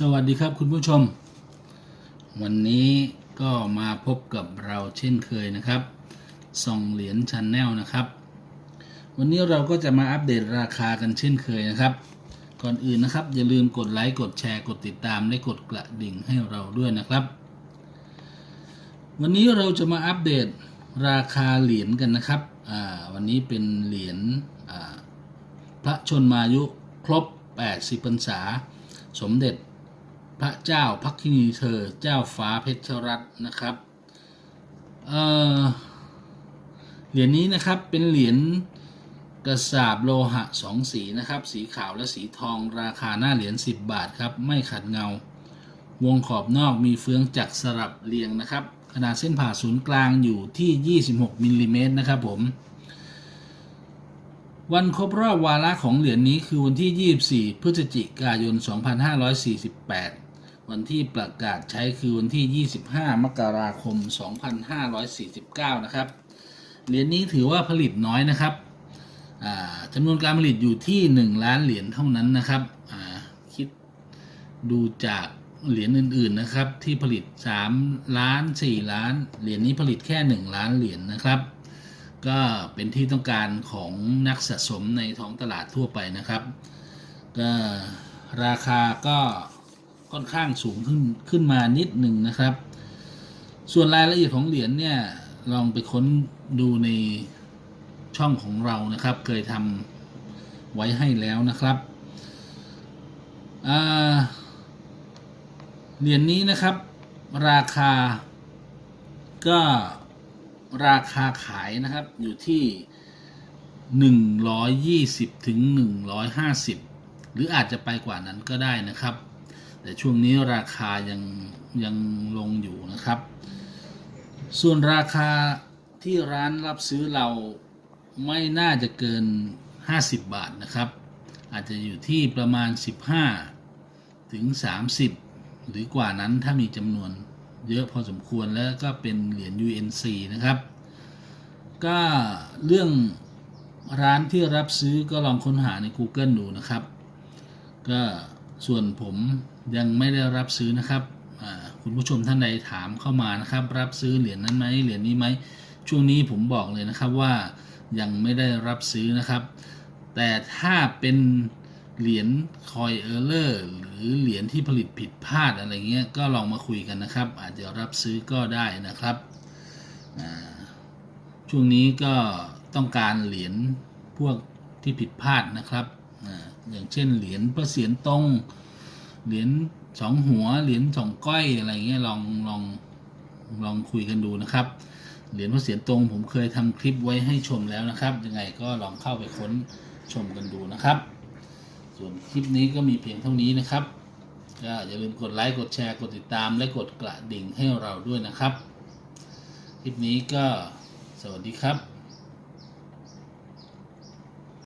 สวัสดีครับคุณผู้ชม วันนี้ก็มาพบกับเราเช่นเคยนะครับส่องเหรียญชันแนลนะครับ วันนี้เราก็จะมาอัปเดตราคากันเช่นเคยนะครับ ก่อนอื่นนะครับ อย่าลืมกดไลค์กดแชร์กดติดตามและกดกระดิ่งให้เราด้วยนะครับ วันนี้เราจะมาอัปเดตราคาเหรียญกันนะครับวันนี้เป็นเหรียญพระชนมายุครบ 80พรรษาสมเด็จ พระเจ้าพักคินีเธอ เจ้าฟ้าเพชรรัตน์นะครับเออเหรียญนี้นะครับเป็นเหรียญกระสาบโลหะสองสีนะครับ สีขาวและสีทองราคาหน้าเหรียญ10 บาทครับ ไม่ขัดเงา วงขอบนอกมีเฟืองจักรสลับเรียงนะครับ ขนาดเส้นผ่าศูนย์กลางอยู่ที่ 26มิลลิเมตรนะครับผม วันครบรอบวาระของเหรียญนี้คือวันที่ 24 พฤศจิกายน 2548 วันที่ประกาศใช้คือวันที่ 25 มกราคม 2549 นะครับ เหรียญนี้ถือว่าผลิตน้อยนะครับจำนวนการผลิตอยู่ที่ 1 ล้านเหรียญเท่านั้นนะครับ คิดดูจากเหรียญอื่นๆนะครับ ที่ผลิต 3 ล้าน 4 ล้าน เหรียญนี้ผลิตแค่ 1 ล้านเหรียญนะครับ ก็เป็นที่ต้องการของนักสะสมในท้องตลาดทั่วไปนะครับก็ราคาก็ ค่อนข้างสูงขึ้นขึ้นมานิดหนึ่งนะครับ ส่วนรายละเอียดของเหรียญเนี่ยลองไปค้นดูในช่องของเรานะครับ เคยทำไว้ให้แล้วนะครับเหรียญนี้นะครับ ราคาก็ราคาขายนะครับอยู่ที่ 120ถึง150 หรืออาจจะไปกว่านั้นก็ได้นะครับ แต่ช่วงนี้ราคายังยังลงอยู่นะครับ ส่วนราคาที่ร้านรับซื้อเราไม่น่าจะเกิน 50 บาทนะครับ อาจจะอยู่ที่ประมาณ 15 ถึง 30 หรือกว่านั้นถ้ามีจำนวนเยอะพอสมควรแล้วก็เป็นเหรียญ UNC นะครับ ก็เรื่องร้านที่รับซื้อก็ลองค้นหาใน Google ดูนะครับ ก็ ส่วนผมยังไม่ได้รับซื้อนะครับคุณผู้ชมท่านใดถามเข้ามานะครับ รับซื้อเหรียญนั้นไหมเหรียญนี้ไหมช่วงนี้ผมบอกเลยนะครับว่ายังไม่ได้รับซื้อนะครับ แต่ถ้าเป็นเหรียญคอยเออร์เลอร์หรือเหรียญที่ผลิตผิดพลาดอะไรเงี้ยก็ลองมาคุยกันนะครับ อาจจะรับซื้อก็ได้นะครับช่วงนี้ก็ต้องการเหรียญพวกที่ผิดพลาดนะครับ อย่างเช่นเหรียญพระเศียรตรงเหรียญสองหัวเหรียญสองก้อยอะไรเงี้ยลองลองลองคุยกันดูนะครับ เหรียญพระเศียรตรงผมเคยทำคลิปไว้ให้ชมแล้วนะครับ ยังไงก็ลองเข้าไปค้นชมกันดูนะครับ ส่วนคลิปนี้ก็มีเพียงเท่านี้นะครับก็อย่าลืมกดไลค์กดแชร์กดติดตามและกดกระดิ่งให้เราด้วยนะครับ คลิปนี้ก็สวัสดีครับ